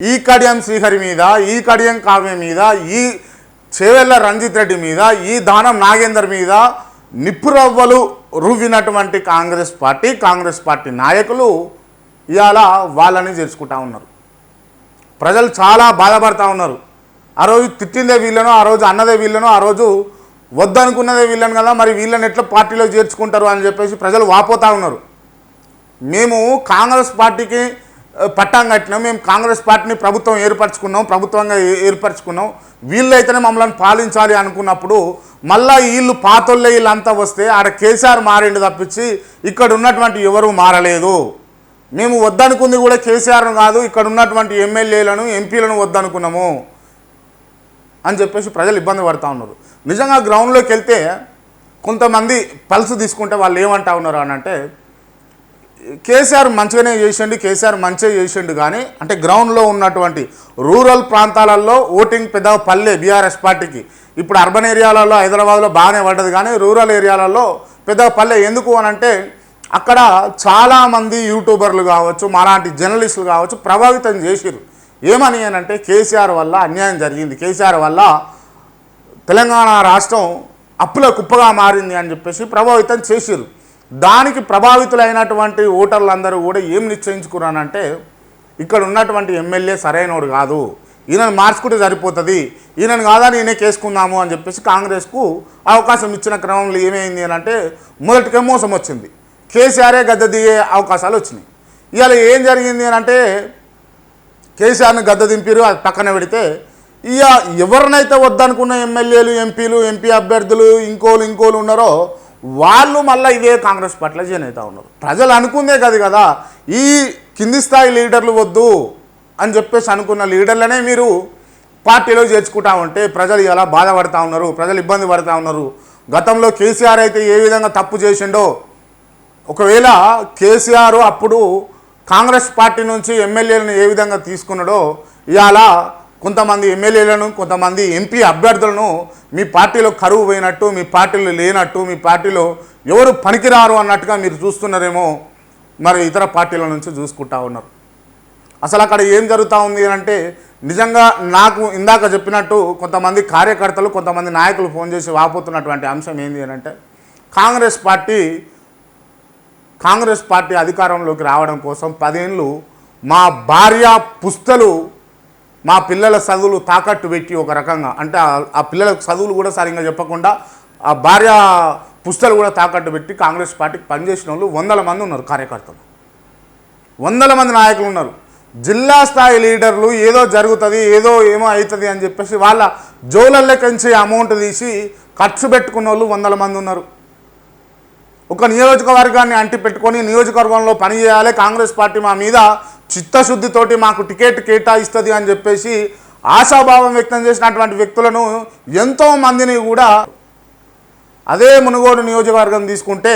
ఈ కడియం శ్రీహరి మీద ఈ కడియం కావ్య మీద ఈ చేవెళ్ళ రంజిత్ రెడ్డి మీద ఈ దానం నాగేందర్ మీద నిప్పురవ్వలు రువ్వినటువంటి కాంగ్రెస్ పార్టీ కాంగ్రెస్ పార్టీ నాయకులు ఇవాళ వాళ్ళని చేర్చుకుంటా ఉన్నారు. ప్రజలు చాలా బాధపడతా ఉన్నారు. ఆ రోజు తిట్టిందే వీళ్ళను ఆ రోజు అన్నదే వీళ్ళను ఆ రోజు వద్దనుకున్నదే వీళ్ళను కదా మరి వీళ్ళని ఎట్లా పార్టీలో చేర్చుకుంటారు అని చెప్పేసి ప్రజలు వాపోతూ ఉన్నారు. మేము కాంగ్రెస్ పార్టీకి పట్టం కట్టినాం. మేము కాంగ్రెస్ పార్టీని ప్రభుత్వం ఏర్పరచుకున్నాం ప్రభుత్వంగా ఏర్పరచుకున్నాం. వీళ్ళైతేనే మమ్మల్ని పాలించాలి అనుకున్నప్పుడు మళ్ళా వీళ్ళు పాతొల్లే వీళ్ళంతా వస్తే ఆడ కేసీఆర్ మారిండు తప్పించి ఇక్కడ ఉన్నటువంటి ఎవరు మారలేదు. మేము వద్దనుకుంది కూడా కేసీఆర్ను కాదు ఇక్కడ ఉన్నటువంటి ఎమ్మెల్యేలను ఎంపీలను వద్దనుకున్నాము అని చెప్పేసి ప్రజలు ఇబ్బంది పడుతూ ఉన్నారు. నిజంగా గ్రౌండ్లోకి వెళ్తే కొంతమంది పల్స్ తీసుకుంటే వాళ్ళు ఏమంటా ఉన్నారు అని అంటే కేసీఆర్ మంచిగానే చేసిండు కేసీఆర్ మంచిగా చేసిండు కానీ అంటే గ్రౌండ్లో ఉన్నటువంటి రూరల్ ప్రాంతాలలో ఓటింగ్ పెద్దగా పల్లె బీఆర్ఎస్ పార్టీకి. ఇప్పుడు అర్బన్ ఏరియాలలో హైదరాబాద్లో బాగానే పడ్డది కానీ రూరల్ ఏరియాలలో పెద్దగా పల్లె ఎందుకు అని అంటే అక్కడ చాలామంది యూట్యూబర్లు కావచ్చు మాలాంటి జర్నలిస్టులు కావచ్చు ప్రభావితం చేసిరు ఏమని అంటే కేసీఆర్ వల్ల అన్యాయం జరిగింది. కేసీఆర్ వల్ల తెలంగాణ రాష్ట్రం అప్పుల కుప్పగా మారింది అని చెప్పేసి ప్రభావితం చేసిరు దానికి ప్రభావితులైనటువంటి ఓటర్లందరూ కూడా ఏం నిశ్చయించుకున్నానంటే ఇక్కడ ఉన్నటువంటి ఎమ్మెల్యే సరైనోడు కాదు. ఈయనను మార్చుకుంటే సరిపోతుంది. ఈయనను కాదా నేనే కేసుకుందాము అని చెప్పేసి కాంగ్రెస్కు అవకాశం ఇచ్చిన క్రమంలో ఏమైంది అని అంటే మొదటికే మోసం వచ్చింది. కేసీఆరే గద్దె దిగే అవకాశాలు వచ్చినాయి. ఇవాళ ఏం జరిగింది అని అంటే కేసీఆర్ని గద్ద దింపిరు అది పక్కన పెడితే ఇక ఎవరినైతే వద్దనుకున్న ఎమ్మెల్యేలు ఎంపీలు ఎంపీ అభ్యర్థులు ఇంకోలు ఇంకోలు ఉన్నారో వాళ్ళు మళ్ళీ ఇదే కాంగ్రెస్ పట్ల జనైతా ఉన్నారు. ప్రజలు అనుకుందే కదా కదా ఈ కింది స్థాయి లీడర్లు వద్దు అని చెప్పేసి అనుకున్న లీడర్లనే మీరు పార్టీలో చేర్చుకుంటా ఉంటే ప్రజలు ఇలా బాధపడతా ఉన్నారు ప్రజలు ఇబ్బంది పడతా ఉన్నారు. గతంలో కేసీఆర్ అయితే ఏ విధంగా తప్పు చేసిండో ఒకవేళ కేసీఆర్ అప్పుడు కాంగ్రెస్ పార్టీ నుంచి ఎమ్మెల్యేలను ఏ విధంగా తీసుకున్నాడో ఇవాళ కొంతమంది ఎమ్మెల్యేలను కొంతమంది ఎంపీ అభ్యర్థులను మీ పార్టీలో కరువు పోయినట్టు మీ పార్టీలో లేనట్టు మీ పార్టీలో ఎవరు పనికిరారు అన్నట్టుగా మీరు చూస్తున్నారేమో మరి ఇతర పార్టీల నుంచి చూసుకుంటా ఉన్నారు. అసలు అక్కడ ఏం జరుగుతూ ఉంది అంటే నిజంగా నాకు ఇందాక చెప్పినట్టు కొంతమంది కార్యకర్తలు కొంతమంది నాయకులు ఫోన్ చేసి వాపోతున్నటువంటి అంశం ఏంది అంటే కాంగ్రెస్ పార్టీ కాంగ్రెస్ పార్టీ అధికారంలోకి రావడం కోసం పదేళ్ళు మా భార్య పుస్తలు మా పిల్లల చదువులు తాకట్టు పెట్టి ఒక రకంగా అంటే ఆ- పిల్లలకు పిల్లల చదువులు కూడా సరిగ్గా చెప్పకుండా ఆ భార్య పుస్తలు కూడా తాకట్టు పెట్టి కాంగ్రెస్ పార్టీకి పనిచేసిన వాళ్ళు వందల మంది ఉన్నారు కార్యకర్తలు. వందల మంది నాయకులు ఉన్నారు. జిల్లా స్థాయి లీడర్లు ఏదో జరుగుతుంది ఏదో ఏమో అవుతుంది అని చెప్పేసి వాళ్ళ జోలల్లెకించి అమౌంట్ తీసి ఖర్చు పెట్టుకున్న వాళ్ళు వందల మంది ఉన్నారు. ఒక నియోజకవర్గాన్ని అంటి పెట్టుకొని నియోజకవర్గంలో పనిచేయాలి కాంగ్రెస్ పార్టీ మా మీద చిత్తశుద్ధితోటి మాకు టికెట్ కేటాయిస్తుంది అని చెప్పేసి ఆశాభావం వ్యక్తం చేసినటువంటి వ్యక్తులను ఎంతో మందిని కూడా అదే మునుగోడు నియోజకవర్గం తీసుకుంటే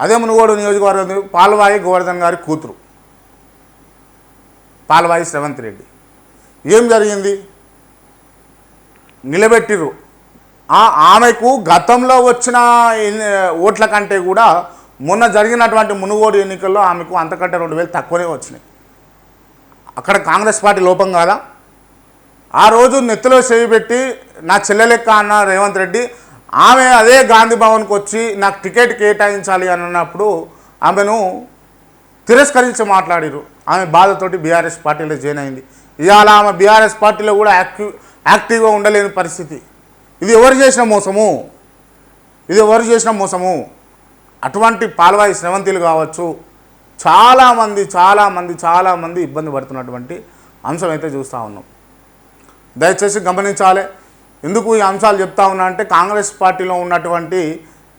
అదే మునుగోడు నియోజకవర్గం పాల్వాయి గోవర్ధన్ గారి కూతురు పాల్వాయి శ్రవంత్ రెడ్డి. ఏం జరిగింది? నిలబెట్టిర్రు. ఆ ఆమెకు గతంలో వచ్చిన ఓట్ల కంటే కూడా మొన్న జరిగినటువంటి మునుగోడు ఎన్నికల్లో ఆమెకు అంతకంటే రెండు వేలు తక్కువనే వచ్చినాయి. అక్కడ కాంగ్రెస్ పార్టీ లోపం కాదా? ఆ రోజు నెత్తిలో చేయి పెట్టి నా చెల్లెలెక్క అన్న రేవంత్ రెడ్డి ఆమె అదే గాంధీ భవన్కి వచ్చి నాకు టికెట్ కేటాయించాలి అని అన్నప్పుడు ఆమెను తిరస్కరించి మాట్లాడిరు ఆమె బాధతోటి బీఆర్ఎస్ పార్టీలో జాయిన్ అయింది. ఇవాళ ఆమె బీఆర్ఎస్ పార్టీలో కూడా యాక్టివ్ యాక్టివ్గా ఉండలేని పరిస్థితి. ఇది ఎవరు చేసిన మోసము? ఇది ఎవరు చేసిన మోసము? అటువంటి పాల్వాయి శ్రవంతిలు కావచ్చు చాలామంది చాలామంది చాలామంది ఇబ్బంది పడుతున్నటువంటి అంశం అయితే చూస్తూ ఉన్నాం. దయచేసి గమనించాలి. ఎందుకు ఈ అంశాలు చెప్తా ఉన్నా అంటే కాంగ్రెస్ పార్టీలో ఉన్నటువంటి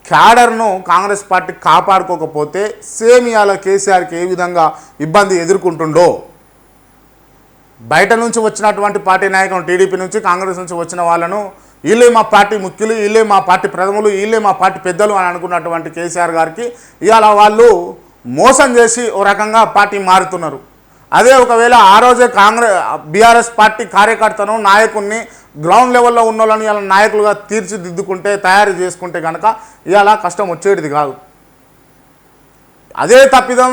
క్యాడర్ను కాంగ్రెస్ పార్టీ కాపాడుకోకపోతే సేమ్ ఇవాళ కేసీఆర్కి ఏ విధంగా ఇబ్బంది ఎదుర్కొంటుండో. బయట నుంచి వచ్చినటువంటి పార్టీ నాయకులు టీడీపీ నుంచి కాంగ్రెస్ నుంచి వచ్చిన వాళ్ళను వీళ్ళే మా పార్టీ ముఖ్యులు వీళ్ళే మా పార్టీ ప్రథములు వీళ్ళే మా పార్టీ పెద్దలు అని అనుకున్నటువంటి కేసీఆర్ గారికి ఇవాళ వాళ్ళు మోసం చేసి ఓ రకంగా పార్టీ మారుతున్నారు. అదే ఒకవేళ ఆ రోజే కాంగ్రెస్ బీఆర్ఎస్ పార్టీ కార్యకర్తను నాయకుడిని గ్రౌండ్ లెవెల్లో ఉన్న వాళ్ళని ఇలా నాయకులుగా తీర్చిదిద్దుకుంటే తయారు చేసుకుంటే కనుక ఇవాళ కష్టం వచ్చేటిది కాదు. అదే తప్పిదం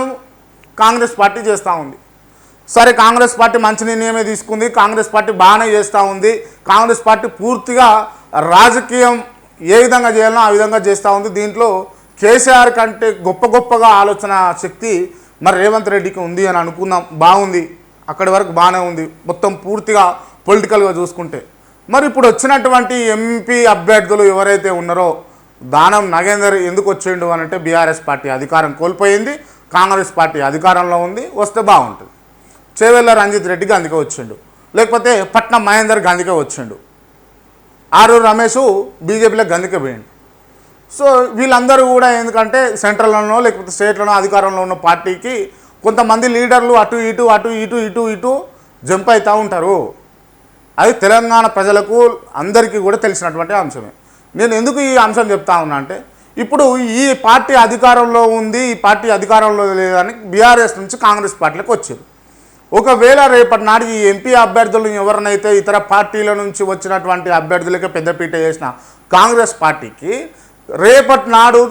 కాంగ్రెస్ పార్టీ చేస్తూ ఉంది. సరే కాంగ్రెస్ పార్టీ మంచి నిర్ణయమే తీసుకుంది కాంగ్రెస్ పార్టీ బాగానే చేస్తూ ఉంది కాంగ్రెస్ పార్టీ పూర్తిగా రాజకీయం ఏ విధంగా చేయాలనో ఆ విధంగా చేస్తూ ఉంది. దీంట్లో కేసీఆర్ కంటే గొప్ప గొప్పగా ఆలోచన శక్తి మరి రేవంత్ రెడ్డికి ఉంది అని అనుకుందాం బాగుంది. అక్కడి వరకు బాగానే ఉంది. మొత్తం పూర్తిగా పొలిటికల్గా చూసుకుంటే. మరి ఇప్పుడు వచ్చినటువంటి ఎంపీ అభ్యర్థులు ఎవరైతే ఉన్నారో దానం నగేందర్ ఎందుకు వచ్చిండు అని అంటే బీఆర్ఎస్ పార్టీ అధికారం కోల్పోయింది కాంగ్రెస్ పార్టీ అధికారంలో ఉంది వస్తే బాగుంటుంది. చేవెళ్ళ రంజిత్ రెడ్డి గందికే వచ్చిండు. లేకపోతే పట్నం మహేందర్ గాంధీకే వచ్చిండు. ఆరు రమేష్ బీజేపీలో గందికే పోయిండు. సో వీళ్ళందరూ కూడా ఎందుకంటే సెంట్రల్లోనో లేకపోతే స్టేట్లోనో అధికారంలో ఉన్న పార్టీకి కొంతమంది లీడర్లు అటు ఇటు అటు ఇటు ఇటు ఇటు జంప్ అవుతూ ఉంటారు. అది తెలంగాణ ప్రజలకు అందరికీ కూడా తెలిసినటువంటి అంశమే. నేను ఎందుకు ఈ అంశం చెప్తా ఉన్నా అంటే ఇప్పుడు ఈ పార్టీ అధికారంలో ఉంది ఈ పార్టీ అధికారంలో లేదని బీఆర్ఎస్ నుంచి కాంగ్రెస్ పార్టీలకు వచ్చింది. ఒకవేళ రేపటి నాడు ఈ ఎంపీ అభ్యర్థులు ఎవరినైతే ఇతర పార్టీల నుంచి వచ్చినటువంటి అభ్యర్థులకే పెద్దపీట చేసిన కాంగ్రెస్ పార్టీకి రేపటి నాడు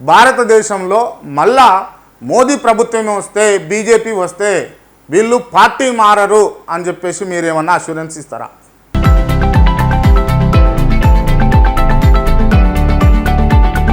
భారతదేశంలో మళ్ళా మోదీ ప్రభుత్వం వస్తే బీజేపీ వస్తే వీళ్ళు పార్టీ మారరు అని చెప్పేసి మీరేమన్నా అష్యూరెన్స్ ఇస్తారా?